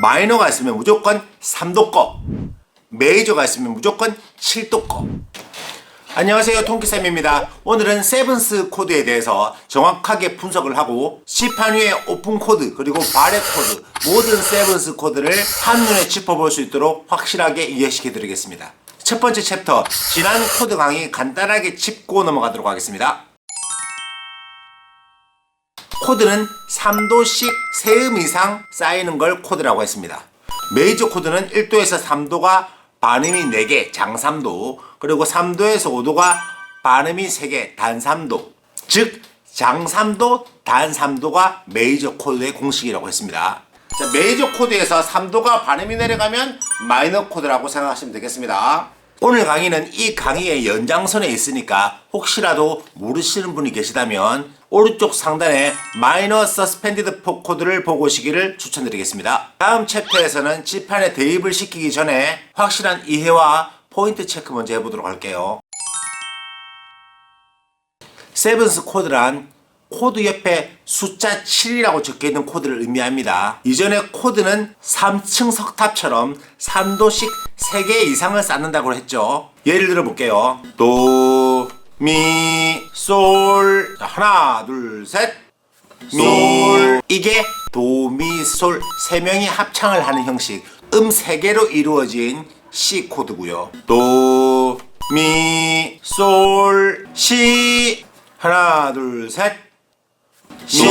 마이너가 있으면 무조건 3도 거, 메이저가 있으면 무조건 7도 거. 안녕하세요 통키쌤입니다. 오늘은 세븐스 코드에 대해서 정확하게 분석을 하고 C판 위에 오픈 코드 그리고 바렛 코드 모든 세븐스 코드를 한눈에 짚어볼 수 있도록 확실하게 이해시켜 드리겠습니다. 첫 번째 챕터 지난 코드 강의 간단하게 짚고 넘어가도록 하겠습니다 코드는 3도씩 세음 이상 쌓이는 걸 코드라고 했습니다. 메이저 코드는 1도에서 3도가 반음이 4개, 장3도, 그리고 3도에서 5도가 반음이 3개, 단3도. 즉, 장3도, 단3도가 메이저 코드의 공식이라고 했습니다. 자, 메이저 코드에서 3도가 반음이 내려가면 마이너 코드라고 생각하시면 되겠습니다. 오늘 강의는 이 강의의 연장선에 있으니까 혹시라도 모르시는 분이 계시다면 오른쪽 상단에 마이너 서스펜디드 포 코드를 보고 오시기를 추천드리겠습니다. 다음 챕터에서는 지판에 대입을 시키기 전에 확실한 이해와 포인트 체크 먼저 해보도록 할게요. 세븐스 코드란 코드 옆에 숫자 7이라고 적혀 있는 코드를 의미합니다. 이전에 코드는 3층 석탑처럼 3도씩 3개 이상을 쌓는다고 했죠. 예를 들어 볼게요. 도, 미, 솔. 자, 하나, 둘, 셋. 솔. 이게 도, 미, 솔 세 명이 합창을 하는 형식. 음 세 개로 이루어진 C 코드고요. 도, 미, 솔, 시. 하나, 둘, 셋. 시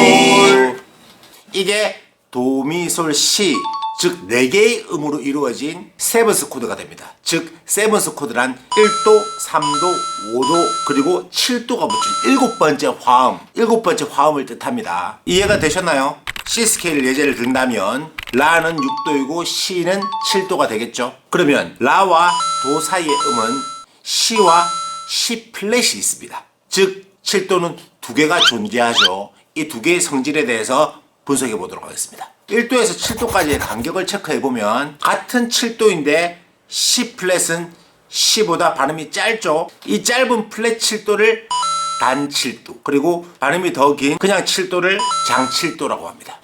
이게 도미솔 시 즉 4개의 음으로 이루어진 세븐스 코드가 됩니다. 즉 세븐스 코드란 1도, 3도, 5도 그리고 7도가 붙은 일곱 번째 화음, 일곱 번째 화음을 뜻합니다. 이해가 되셨나요? C 스케일 예제를 든다면 라는 6도이고 C는 7도가 되겠죠. 그러면 라와 도 사이의 음은 C와 C 플랫이 있습니다. 즉 7도는 두 개가 존재하죠. 이 두 개의 성질에 대해서 분석해 보도록 하겠습니다. 1도에서 7도까지의 간격을 체크해 보면 같은 7도인데 C 플랫은 C보다 발음이 짧죠. 이 짧은 플랫 7도를 단 7도 그리고 발음이 더 긴 그냥 7도를 장 7도라고 합니다.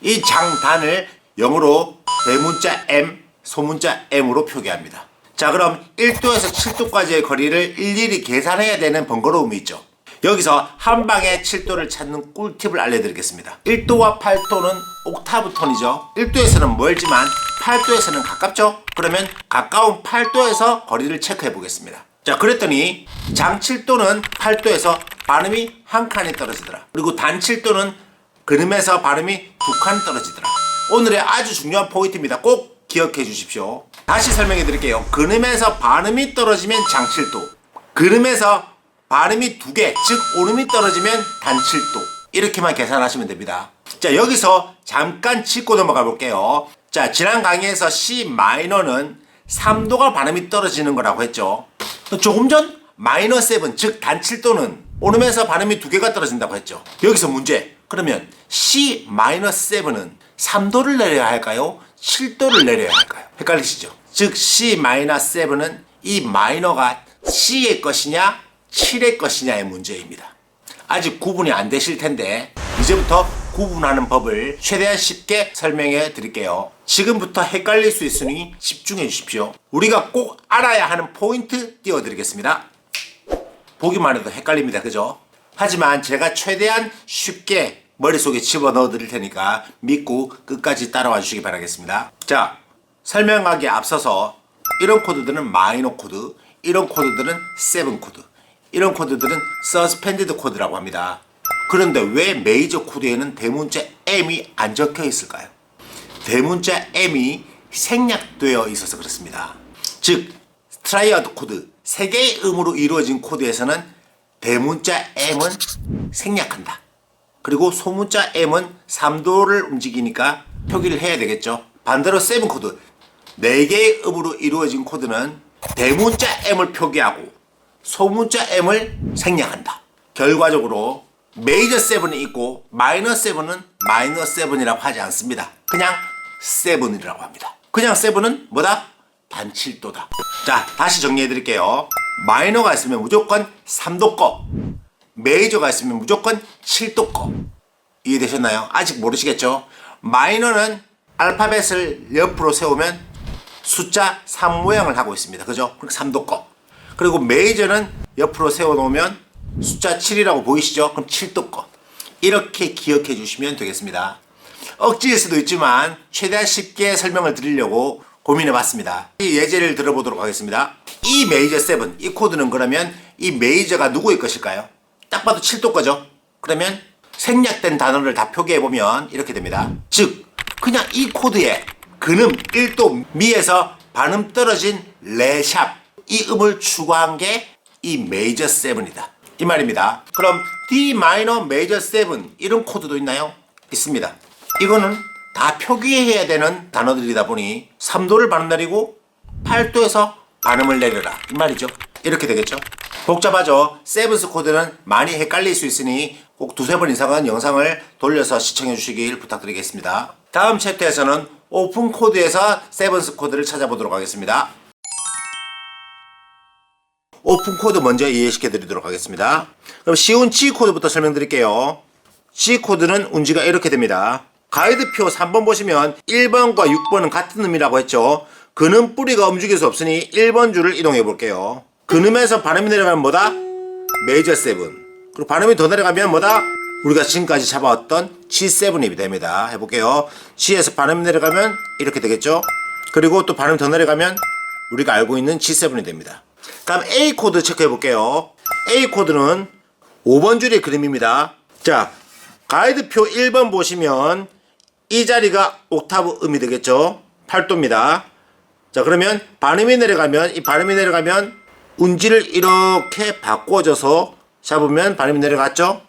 이 장단을 영어로 대문자 M, 소문자 M으로 표기합니다. 자 그럼 1도에서 7도까지의 거리를 일일이 계산해야 되는 번거로움이 있죠. 여기서 한 방에 7도를 찾는 꿀팁을 알려드리겠습니다. 1도와 8도는 옥타브 톤이죠. 1도에서는 멀지만 8도에서는 가깝죠? 그러면 가까운 8도에서 거리를 체크해 보겠습니다. 자, 그랬더니 장 7도는 8도에서 발음이 한 칸이 떨어지더라. 그리고 단 7도는 그름에서 발음이 두 칸 떨어지더라. 오늘의 아주 중요한 포인트입니다. 꼭 기억해 주십시오. 다시 설명해 드릴게요. 근음에서 발음이 떨어지면 장 7도. 그름에서 발음이 두 개, 즉 오름이 떨어지면 단 7도. 이렇게만 계산하시면 됩니다. 자, 여기서 잠깐 짚고 넘어가 볼게요. 자, 지난 강의에서 C 마이너는 3도가 발음이 떨어지는 거라고 했죠. 조금 전 마이너 7, 즉단 7도는 오름에서 발음이 두 개가 떨어진다고 했죠. 여기서 문제. 그러면 C 마이너 7은 3도를 내려야 할까요? 7도를 내려야 할까요? 헷갈리시죠? 즉 C 마이너 7은 이 마이너가 C의 것이냐 7의 것이냐의 문제입니다. 아직 구분이 안 되실 텐데 이제부터 구분하는 법을 최대한 쉽게 설명해 드릴게요. 지금부터 헷갈릴 수 있으니 집중해 주십시오. 우리가 꼭 알아야 하는 포인트 띄워 드리겠습니다. 보기만 해도 헷갈립니다. 그죠? 하지만 제가 최대한 쉽게 머릿속에 집어 넣어 드릴 테니까 믿고 끝까지 따라와 주시기 바라겠습니다. 자, 설명하기에 앞서서 이런 코드들은 마이너 코드, 이런 코드들은 세븐 코드, 이런 코드들은 서스펜디드 코드라고 합니다. 그런데 왜 메이저 코드에는 대문자 M이 안 적혀 있을까요? 대문자 M이 생략되어 있어서 그렇습니다. 즉, 스트라이어드 코드, 세 개의 음으로 이루어진 코드에서는 대문자 M은 생략한다. 그리고 소문자 M은 3도를 움직이니까 표기를 해야 되겠죠. 반대로 세븐 코드, 네 개의 음으로 이루어진 코드는 대문자 M을 표기하고 소문자 M을 생략한다. 결과적으로 메이저 7이 있고 마이너 7은 마이너 7이라고 하지 않습니다. 그냥 7이라고 합니다. 그냥 7은 뭐다? 단 7도다. 자, 다시 정리해 드릴게요. 마이너가 있으면 무조건 3도 거, 메이저가 있으면 무조건 7도 거. 이해되셨나요? 아직 모르시겠죠? 마이너는 알파벳을 옆으로 세우면 숫자 3 모양을 하고 있습니다. 그죠? 그러니까 3도 거. 그리고 메이저는 옆으로 세워놓으면 숫자 7이라고 보이시죠? 그럼 7도 거. 이렇게 기억해 주시면 되겠습니다. 억지일 수도 있지만 최대한 쉽게 설명을 드리려고 고민해 봤습니다. 이 예제를 들어보도록 하겠습니다. 이 메이저 7, 이 코드는 그러면 이 메이저가 누구의 것일까요? 딱 봐도 7도 거죠? 그러면 생략된 단어를 다 표기해 보면 이렇게 됩니다. 즉, 그냥 이 코드에 근음 1도 미에서 반음 떨어진 레샵 이 음을 추가한 게 이 메이저 7이다. 이 말입니다. 그럼 D 마이너 메이저 7 이런 코드도 있나요? 있습니다. 이거는 다 표기해야 되는 단어들이다 보니 3도를 발음 내리고 8도에서 발음을 내려라. 이 말이죠. 이렇게 되겠죠. 복잡하죠. 세븐스 코드는 많이 헷갈릴 수 있으니 꼭 두세 번 이상은 영상을 돌려서 시청해 주시길 부탁드리겠습니다. 다음 챕터에서는 오픈 코드에서 세븐스 코드를 찾아보도록 하겠습니다. 오픈 코드 먼저 이해시켜 드리도록 하겠습니다. 그럼 쉬운 G 코드부터 설명드릴게요. G 코드는 운지가 이렇게 됩니다. 가이드표 3번 보시면 1번과 6번은 같은 음이라고 했죠. 근음 뿌리가 움직일 수 없으니 1번 줄을 이동해 볼게요. 근음에서 발음이 내려가면 뭐다? 메이저 7. 그리고 발음이 더 내려가면 뭐다? 우리가 지금까지 잡아왔던 G7이 됩니다. 해볼게요. G에서 발음이 내려가면 이렇게 되겠죠. 그리고 또 발음이 더 내려가면 우리가 알고 있는 G7이 됩니다. 다음 A 코드 체크해 볼게요. A 코드는 5번 줄의 그림입니다. 자, 가이드표 1번 보시면 이 자리가 옥타브 음이 되겠죠. 8도입니다. 자, 그러면 발음이 내려가면 이 발음이 내려가면 운지를 이렇게 바꿔줘서 잡으면 발음이 내려갔죠.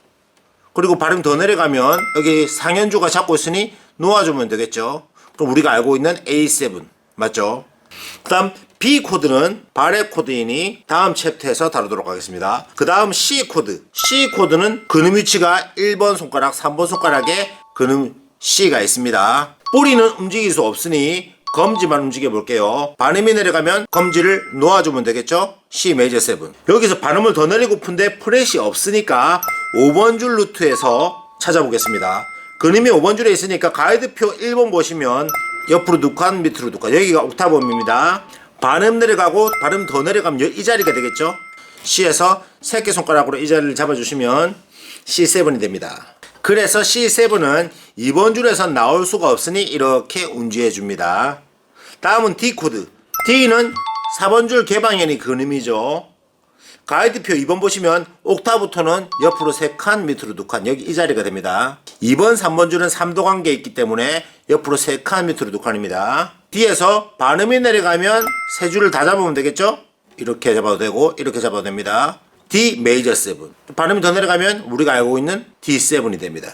그리고 발음 더 내려가면 여기 상현주가 잡고 있으니 놓아주면 되겠죠. 그럼 우리가 알고 있는 A7 맞죠? 그 다음 B 코드는 발의 코드이니 다음 챕터에서 다루도록 하겠습니다. 그 다음 C 코드. C 코드는 근음 위치가 1번 손가락, 3번 손가락에 근음 C가 있습니다. 뿌리는 움직일 수 없으니 검지만 움직여 볼게요. 발음이 내려가면 검지를 놓아주면 되겠죠? C 메이저 7. 여기서 발음을 더 내리고픈데 프렛이 없으니까 5번 줄 루트에서 찾아보겠습니다. 근음이 5번 줄에 있으니까 가이드표 1번 보시면 옆으로 두 칸, 밑으로 두 칸. 여기가 옥타브음입니다. 발음 내려가고 발음 더 내려가면 이 자리가 되겠죠? C에서 새끼손가락으로 이 자리를 잡아주시면 C7이 됩니다. 그래서 C7은 2번 줄에서 나올 수가 없으니 이렇게 운지해 줍니다. 다음은 D 코드. D는 4번 줄 개방현이 근음이죠. 가이드표 2번 보시면 옥타부터는 옆으로 3칸 밑으로 2칸 여기 이 자리가 됩니다. 2번 3번 줄은 3도 관계 있기 때문에 옆으로 3칸 밑으로 2칸입니다. D에서 반음이 내려가면 세 줄을 다 잡으면 되겠죠? 이렇게 잡아도 되고 이렇게 잡아도 됩니다. D 메이저 7. 발음이 더 내려가면 우리가 알고 있는 D7이 됩니다.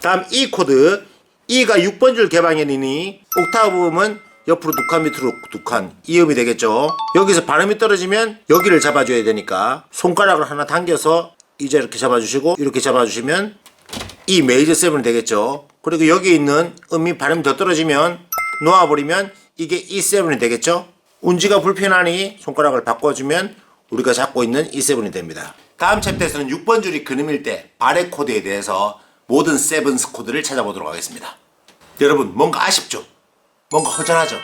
다음 E 코드. E가 6번 줄 개방현이니 옥타브 음은 옆으로 두 칸 밑으로 두 칸. 이 음이 되겠죠. 여기서 발음이 떨어지면 여기를 잡아줘야 되니까 손가락을 하나 당겨서 이제 이렇게 잡아주시고 이렇게 잡아주시면 E 메이저 7이 되겠죠. 그리고 여기 있는 음이 발음이 더 떨어지면 놓아버리면 이게 E7이 되겠죠. 운지가 불편하니 손가락을 바꿔주면 우리가 잡고 있는 E7이 됩니다. 다음 챕터에서는 6번 줄이 근음일 때 발의 코드에 대해서 모든 세븐스 코드를 찾아보도록 하겠습니다. 여러분 뭔가 아쉽죠? 뭔가 허전하죠?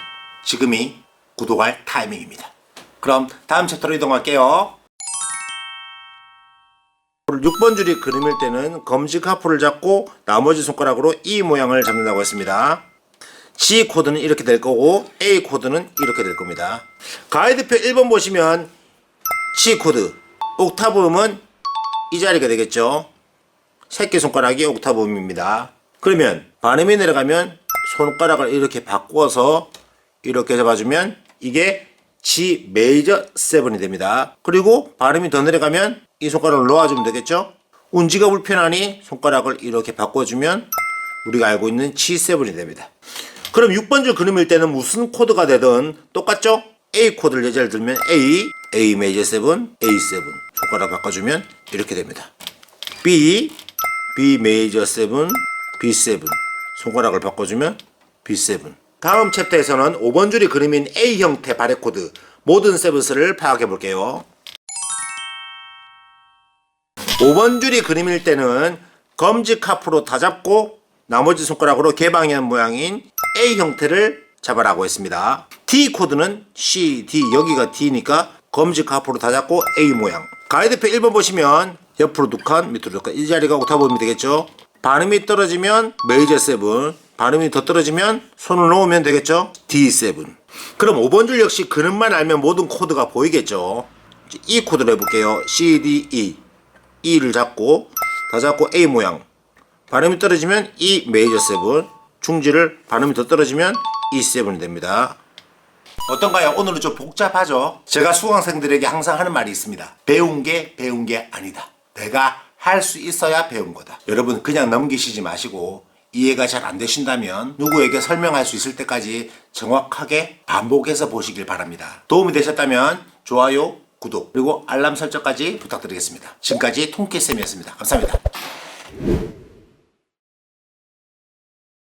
지금이 구독할 타이밍입니다. 그럼 다음 챕터로 이동할게요. 6번 줄이 그림일 때는 검지 카프를 잡고 나머지 손가락으로 E 모양을 잡는다고 했습니다. G 코드는 이렇게 될 거고 A 코드는 이렇게 될 겁니다. 가이드표 1번 보시면 C 코드 옥타브 음은 이 자리가 되겠죠. 새끼손가락이 옥타브 음입니다. 그러면 반음이 내려가면 손가락을 이렇게 바꿔서 이렇게 잡아주면 이게 G 메이저 7이 됩니다. 그리고 발음이 더 내려가면 이 손가락을 놓아주면 되겠죠? 운지가 불편하니 손가락을 이렇게 바꿔주면 우리가 알고 있는 G7이 됩니다. 그럼 6번 줄 그림일 때는 무슨 코드가 되든 똑같죠? A 코드를 예제를 들면 A, A 메이저 7, A7 손가락 바꿔주면 이렇게 됩니다. B, B 메이저 7, B7 손가락을 바꿔주면 B7 다음 챕터에서는 5번 줄이 그림인 A 형태 발의 코드 모든 세븐스를 파악해 볼게요. 5번 줄이 그림일 때는 검지 카프로 다 잡고 나머지 손가락으로 개방현 모양인 A 형태를 잡아라고 했습니다. D 코드는 C, D 여기가 D니까 검지 앞으로 다 잡고 A 모양. 가이드표 1번 보시면 옆으로 두 칸, 밑으로 두 칸. 이 자리가 오타 보면 되겠죠. 발음이 떨어지면 메이저 7, 발음이 더 떨어지면 손을 놓으면 되겠죠. D7. 그럼 5번 줄 역시 그릇만 알면 모든 코드가 보이겠죠. E 코드를 해볼게요. C, D, E. E를 잡고 다 잡고 A 모양. 발음이 떨어지면 E 메이저 7. 중지를 발음이 더 떨어지면 E7이 됩니다. 어떤가요? 오늘은 좀 복잡하죠? 제가 수강생들에게 항상 하는 말이 있습니다. 배운 게 배운 게 아니다. 내가 할 수 있어야 배운 거다. 여러분 그냥 넘기시지 마시고 이해가 잘 안 되신다면 누구에게 설명할 수 있을 때까지 정확하게 반복해서 보시길 바랍니다. 도움이 되셨다면 좋아요, 구독, 그리고 알람 설정까지 부탁드리겠습니다. 지금까지 통깨쌤이었습니다. 감사합니다.